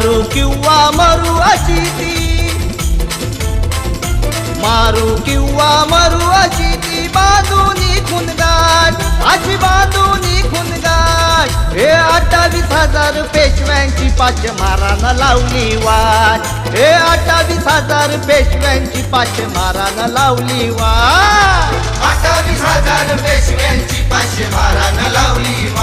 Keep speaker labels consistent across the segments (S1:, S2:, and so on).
S1: मारू किंवा मरू अशी ती. मारू किंवा मरू अशी ती बाजूनी खुनगाट अशी बाजूनी खुनगाट. हे अठ्ठावीस हजार पेशव्यांची पाच मारानं लावली वाट. हे अठ्ठावीस हजार पेशव्यांची पाच मारानं लावली वाट.
S2: अठ्ठावीस हजार पेशव्यांची पाचशे बारानं लावली वाट.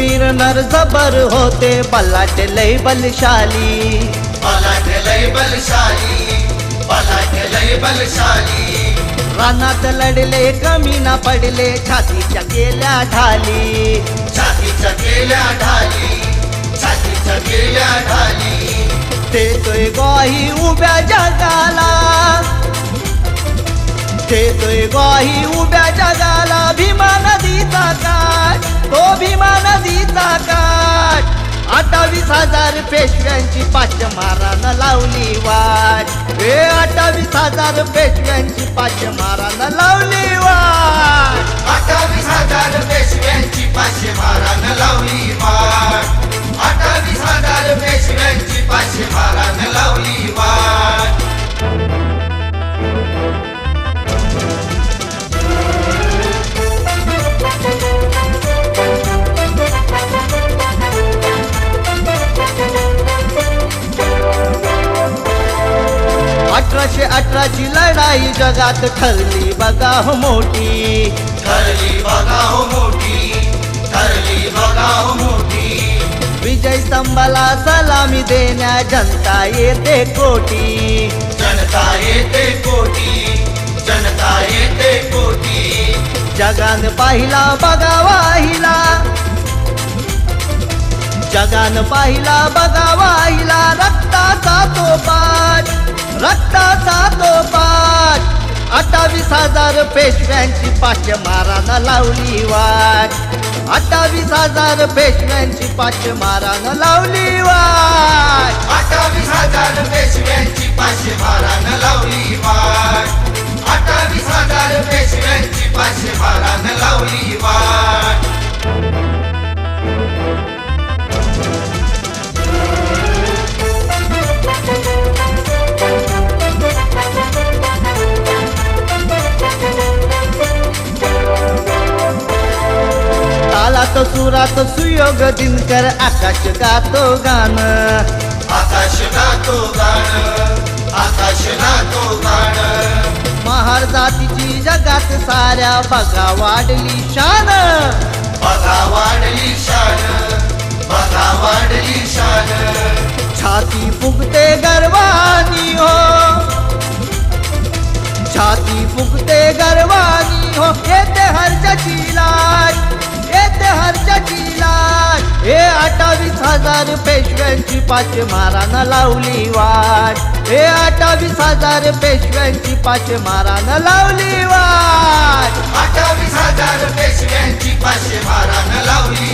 S1: शूरवीर नर जबर होते बल्लाटे लय बलशाली.
S2: पलाट लय बलशाली पलाट लय बलशाली.
S1: रानात लढले कमी ना पडले छातीच्या गेल्या ढाली.
S2: छातीच्या गेल्या ढाली छातीच्या गेल्या ढाली.
S1: देतोय ग्वाही उभ्या जगाला. देतोय ग्वाही उभ्या जगाला. भीमा नदीचा काठ. तो भीमा नदीचा काठ. अठ्ठावीस हजार पेशव्यांची पाच मारानं लावली वाट. हे अठ्ठावीस हजार पेशव्यांची पाच मारानं लावली वाट.
S2: अठ्ठावीस हजार पेशव्यांची पाच मारानं लावली वाट.
S1: अठराशे अठराची लढाई जगात ठरली बघा हो मोठी.
S2: ठरली बघा हो मोठी. ठरली बघा हो मोठी.
S1: विजय स्तंभाला सलामी देण्या जनता येते कोटी.
S2: जनता येते कोटी. जनता येते कोटी.
S1: जगान पाहिला बघा जगान पाहिला बगावाहिला रक्ताचा तो पाठ रक्ताचा तो पाठ. अठ्ठावीस हजार पेशव्यांची पाच मारानं लावली वाट. अठ्ठावीस हजार पेशव्यांची पाच मारानं लावली वाट.
S2: अठ्ठावीस
S1: सुरात सुयोग दिनकर आकाश गातो गाणं.
S2: आकाश गातो गाणं आकाश गातो गाणं.
S1: महार जातीची जगात साऱ्या बघा वाढली शान.
S2: बघा वाढली शान बघा वाढली शान.
S1: छाती फुगते गर्वानी हो. छाती फुगते गर्वानी हो. येते हर्षची अठ्ठावीस हजार पेशव्यांची पाच मारानं लावली वाट. हे अठ्ठावीस हजार पेशव्यांची पाच मारानं लावली वाट.
S2: अठ्ठावीस हजार पेशव्यांची पाच मारानं लावली